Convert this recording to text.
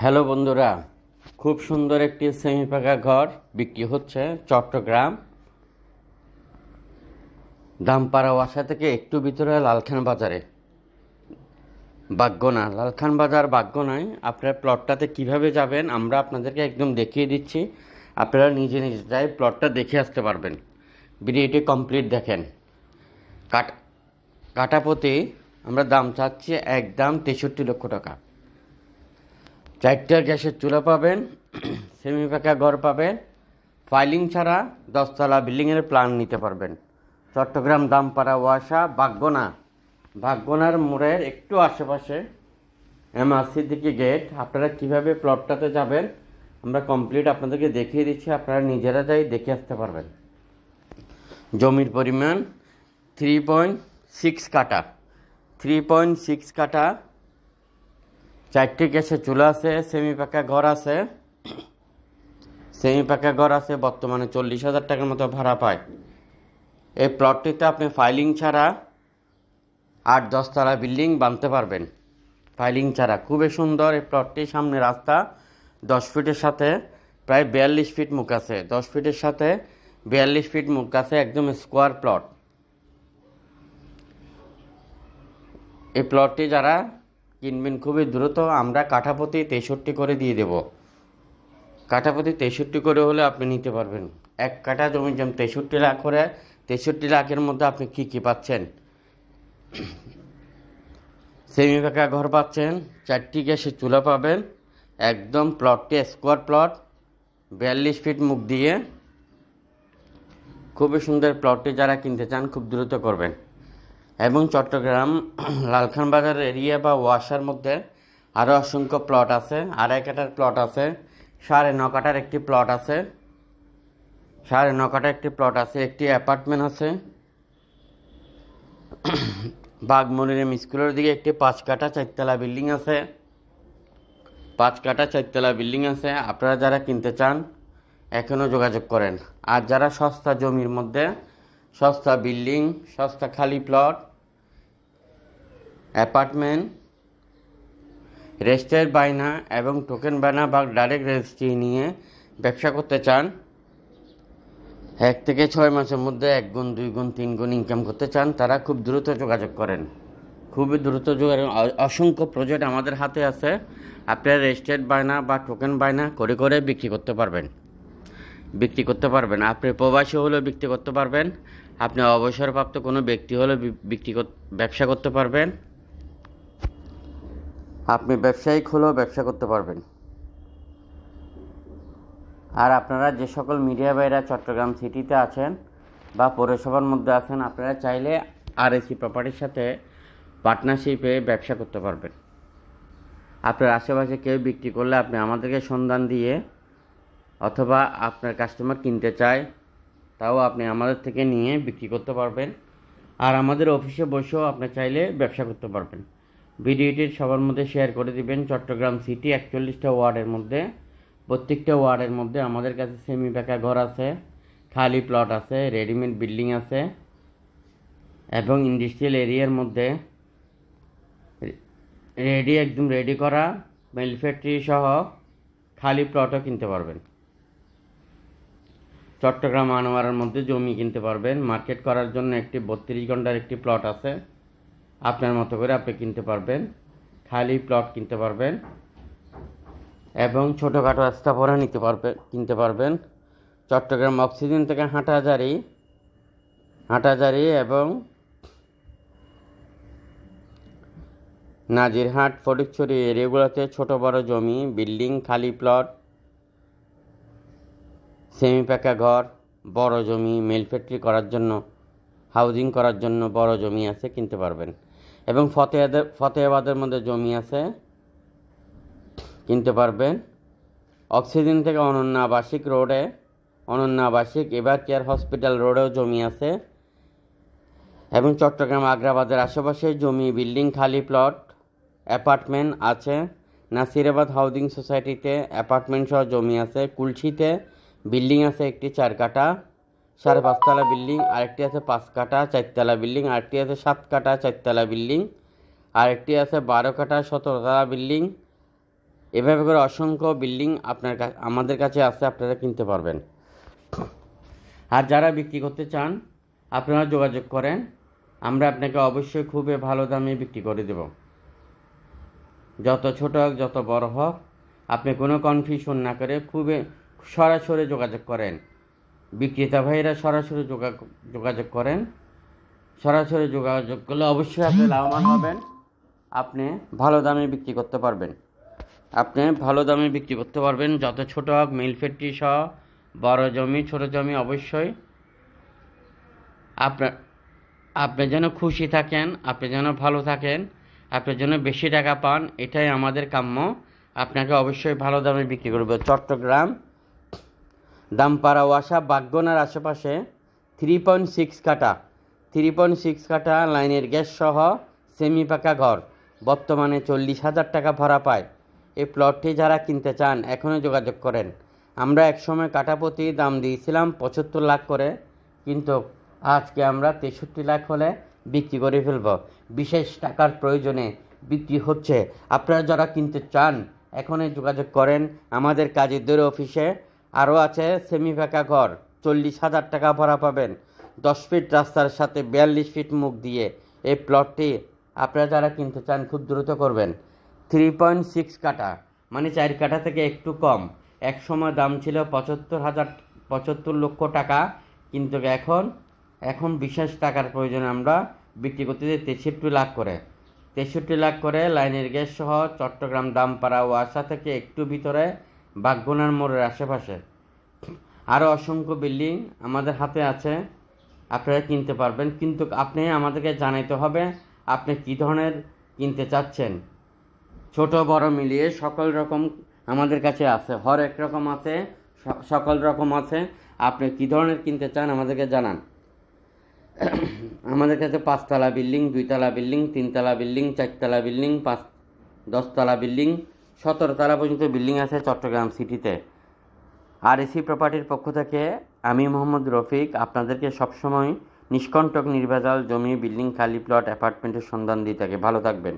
Hello বন্ধুরা, খুব সুন্দর একটি সেমি পাকা ঘর বিক্রি হচ্ছে চট্টগ্রাম। দামপাড়া ওয়াসা থেকে একটু ভিতরে লালখান বাজারে। বাগ্যনা লালখান বাজার বাগ্যনায় আপনার প্লটটাতে কীভাবে যাবেন আমরা আপনাদেরকে একদম দেখিয়ে দিচ্ছি। আপনারা নিজে নিজে যাই প্লটটা দেখে আসতে পারবেন। ভিডিওটি কমপ্লিট দেখেন। কাট কাটাপতি আমরা দাম চাচ্ছি একদম তেষট্টি লক্ষ টাকা। চারটা গ্যাসের চুলা পাবেন সেমি পাকা ঘর পাবেন ফাইলিং ছাড়া দশতলা বিল্ডিংয়ের প্ল্যান নিতে পারবেন। চট্টগ্রাম দামপাড়া ওয়াসা বাগ্যনা বাগ্যনার মোড়ের একটু আশেপাশে এমআরসি দিকে গেট আপনারা কীভাবে প্লটটাতে যাবেন, আমরা কমপ্লিট আপনাদেরকে দেখিয়ে দিচ্ছি, আপনারা নিজেরা যাই দেখে আসতে পারবেন। জমির পরিমাণ থ্রি পয়েন্ট সিক্স কাটা থ্রি পয়েন্ট সিক্স কাটা চারটি গ্যাসের চুলা আছে সেমি পাকা ঘর আছে। সেমি পাকা ঘর আছে, বর্তমানে চল্লিশ হাজার টাকার মতো ভাড়া পায়। এই প্লটটিতে আপনি ফাইলিং ছাড়া আট দশতলা বিল্ডিং বানতে পারবেন। ফাইলিং ছাড়া। খুবই সুন্দর এই প্লটটি সামনে রাস্তা, দশ ফিটের সাথে প্রায় বিয়াল্লিশ ফিট মুখ আছে। দশ ফিটের সাথে বিয়াল্লিশ ফিট মুখ আছে, একদম স্কোয়ার প্লট এই প্লটটি যারা কিনবেন খুবই দ্রুত, আমরা কাঠাপতি তেষট্টি করে দিয়ে দেব। কাঠাপতি তেষট্টি করে হলে আপনি নিতে পারবেন। এক কাঠা জমির জমি তেষট্টি লাখ করে, তেষট্টি লাখের মধ্যে আপনি কী কী পাচ্ছেন? সেমি পাকা ঘর পাচ্ছেন, চারটি গ্যাসের চুলা পাবেন, একদম প্লটটি স্কোয়ার প্লট বিয়াল্লিশ ফিট মুখ দিয়ে। খুবই সুন্দর প্লটটি যারা কিনতে চান খুব দ্রুত করবেন। এবং চট্টগ্রাম লালখান বাজার এরিয়া বা ওয়াসার মধ্যে আরও অসংখ্য প্লট আছে। আড়াই কাটার প্লট আছে, সাড়ে ন কাটার একটি প্লট আছে। সাড়ে ন কাটার একটি প্লট আছে, একটি অ্যাপার্টমেন্ট আছে। বাগমনিরাম স্কুলের দিকে একটি পাঁচ কাটা চারতলা বিল্ডিং আছে। পাঁচ কাটা চারতলা বিল্ডিং আছে। আপনারা যারা কিনতে চান এখনও যোগাযোগ করেন। আর যারা সস্তা জমির মধ্যে সস্তা বিল্ডিং, সস্তা খালি প্লট, অ্যাপার্টমেন্ট রেজিস্টার বায়না এবং টোকেন বায়না বা ডাইরেক্ট রেজিস্ট্রি নিয়ে ব্যবসা করতে চান, এক থেকে ছয় মাসের মধ্যে এক গুণ, দুই গুণ, তিন গুণ ইনকাম করতে চান, তারা খুব দ্রুত যোগাযোগ করেন। খুবই দ্রুত যোগাযোগ অসংখ্য প্রজেক্ট আমাদের হাতে আছে। আপনারা রেজিস্টার্ড বায়না বা টোকেন বায়না করে করে বিক্রি করতে পারবেন। বিক্রি করতে পারবেন। আপনি প্রবাসী হলেও বিক্রি করতে পারবেন। আপনি অবসরপ্রাপ্ত কোনো ব্যক্তি হলেও বিক্রি কর- ব্যবসা করতে পারবেন। আপনি ব্যবসায়িক হলেও ব্যবসা করতে পারবেন। আর আপনারা যে সকল মিডিয়া ভাইরা চট্টগ্রাম সিটিতে আছেন বা পৌরসভার মধ্যে আছেন, আপনারা চাইলে আর এসি প্রপার্টির সাথে পার্টনারশিপে ব্যবসা করতে পারবেন। আপনার আশেপাশে কেউ বিক্রি করলে আপনি আমাদেরকে সন্ধান দিয়ে অথবা আপনার কাস্টমার কিনতে চায়, তাও আপনি আমাদের থেকে নিয়ে বিক্রি করতে পারবেন। আর আমাদের অফিসে বসেও আপনি চাইলে ব্যবসা করতে পারবেন। ভিডিওটি সবার মধ্যে শেয়ার করে দিবেন। চট্টগ্রাম সিটি একচল্লিশটা ওয়ার্ডের মধ্যে, প্রত্যেকটা ওয়ার্ডের মধ্যে আমাদের কাছে সেমি পাকা ঘর আছে, খালি প্লট আছে রেডিমেড বিল্ডিং আছে, এবং ইন্ডাস্ট্রিয়াল এরিয়ার মধ্যে রেডি একদম রেডি করা মিল ফ্যাক্টরি সহ খালি প্লটও কিনতে পারবেন। চট্টগ্রাম আনোয়ারের মধ্যে জমি কিনতে পারবেন। মার্কেট করার জন্য একটি বত্রিশ ঘণ্টার একটি প্লট আছে। আপনার মতো করে আপনি কিনতে পারবেন। খালি প্লট কিনতে পারবেন। এবং ছোটোখাটো স্থাপনা নিতে পারবেন কিনতে পারবেন। চট্টগ্রাম অক্সিজেন থেকে হাঁটাজারি হাঁটাজারি এবং নাজিরহাট ফটিকছড়ি এরিয়াগুলোতে ছোট বড় জমি, বিল্ডিং, খালি প্লট সেমি পাকা ঘর, বড় জমি, মিল ফ্যাক্টরি করার জন্য, হাউজিং করার জন্য বড় জমি আছে, কিনতে পারবেন। এবং ফতেহাদের, ফতেহাবাদের মধ্যে জমি আছে, কিনতে পারবেন। অক্সিজেন থেকে অনন্য আবাসিক রোডে, অনন্য আবাসিক এবার কেয়ার হসপিটাল রোডেও জমি আছে। এবং চট্টগ্রাম আগ্রাবাদের আশেপাশে জমি, বিল্ডিং, খালি প্লট, অ্যাপার্টমেন্ট আছে। নাসিরাবাদ হাউজিং সোসাইটিতে অ্যাপার্টমেন্ট সহ জমি আছে। কুলছিতে বিল্ডিং আছে একটি চার কাটা সাড়ে পাঁচতলা বিল্ডিং, আরেকটি আছে পাঁচ কাটা চারতলা বিল্ডিং, আরেকটি আছে সাত কাটা চারতলা বিল্ডিং, আরেকটি আছে বারো কাটা সতেরোতলা বিল্ডিং। এভাবে করে অসংখ্য বিল্ডিং আপনার আমাদের কাছে আছে, আপনারা কিনতে পারবেন। আর যারা বিক্রি করতে চান, আপনারা যোগাযোগ করেন, আমরা আপনাকে অবশ্যই খুবই ভালো দামে বিক্রি করে দেব। যত ছোট হোক, যত বড় হোক, আপনি কোনো কনফিউশন না করে খুবই সরাসরি যোগাযোগ করেন। বিক্রেতা ভাইরা সরাসরি যোগা- যোগাযোগ করেন। সরাসরি যোগাযোগ করলে অবশ্যই আপনি লাভবান হবেন। আপনি ভালো দামে বিক্রি করতে পারবেন। আপনি ভালো দামে বিক্রি করতে পারবেন। যত ছোট হোক, মিল ফ্যাক্টরি সহ, বড় জমি, ছোট জমি অবশ্যই আপনার আপনি যেন খুশি থাকেন, আপনি যেন ভালো থাকেন, আপনি যেন বেশি টাকা পান, এটাই আমাদের কাম্য। আপনাকে অবশ্যই ভালো দামে বিক্রি করবে। চট্টগ্রাম দামপাড়া ওয়াসা, বাগগোনার আশেপাশে থ্রি পয়েন্ট সিক্স কাটা থ্রি পয়েন্ট সিক্স কাটা লাইনের গ্যাস সহ সেমি পাকা ঘর। বর্তমানে চল্লিশ হাজার টাকা ভাড়া পায়। এই প্লটটি যারা কিনতে চান এখনই যোগাযোগ করেন। আমরা একসময় কাটাপতি দাম দিয়েছিলাম পঁচাত্তর লাখ করে, কিন্তু আজকে আমরা তেষট্টি লাখ হলে বিক্রি করে ফেলব। বিশেষ টাকার প্রয়োজনে বিক্রি হচ্ছে। আপনারা যারা কিনতে চান, এখনই যোগাযোগ করেন। আমাদের কাজীদের অফিসে আরও আছে, সেমি ফাঁকা ঘর, চল্লিশ হাজার টাকা ভাড়া পাবেন। দশ ফিট রাস্তার সাথে বিয়াল্লিশ ফিট মুখ দিয়ে। এই প্লটটি আপনারা যারা কিনতে চান খুব দ্রুত করবেন। থ্রি পয়েন্ট সিক্স কাটা মানে চার কাটা থেকে একটু কম। এক সময় দাম ছিল পঁচাত্তর হাজার, পঁচাত্তর লক্ষ টাকা। কিন্তু এখন এখন বিশেষ টাকার প্রয়োজনে আমরা বিক্রি করতে যাই তেষট্টি লাখ করে। তেষট্টি লাখ করে লাইনের গ্যাস সহ চট্টগ্রাম দামপাড়া ওয়াসা থেকে একটু ভিতরে বাগগুনার মোড়ের আশেপাশে। আরও অসংখ্য বিল্ডিং আমাদের হাতে আছে, আপনারা কিনতে পারবেন। কিন্তু আপনি আমাদেরকে জানাইতে হবে, আপনি কী ধরনের কিনতে চাচ্ছেন? ছোট, বড় মিলিয়ে সকল রকম আমাদের কাছে আছে। হর এক রকম আছে সকল রকম আছে। আপনি কী ধরনের কিনতে চান আমাদেরকে জানান। আমাদের কাছে পাঁচতলা বিল্ডিং, দুইতলা বিল্ডিং, তিনতলা বিল্ডিং, চারতলা বিল্ডিং, পাঁচ দশতলা বিল্ডিং সতেরো তলা পর্যন্ত বিল্ডিং আছে চট্টগ্রাম সিটিতে। আর এসি প্রপার্টির পক্ষ থেকে আমি মোহাম্মদ রফিক আপনাদেরকে সবসময় নিষ্কণ্টক নির্ভেজাল জমি, বিল্ডিং, খালি প্লট অ্যাপার্টমেন্টের সন্ধান দিয়ে থাকে ভালো থাকবেন।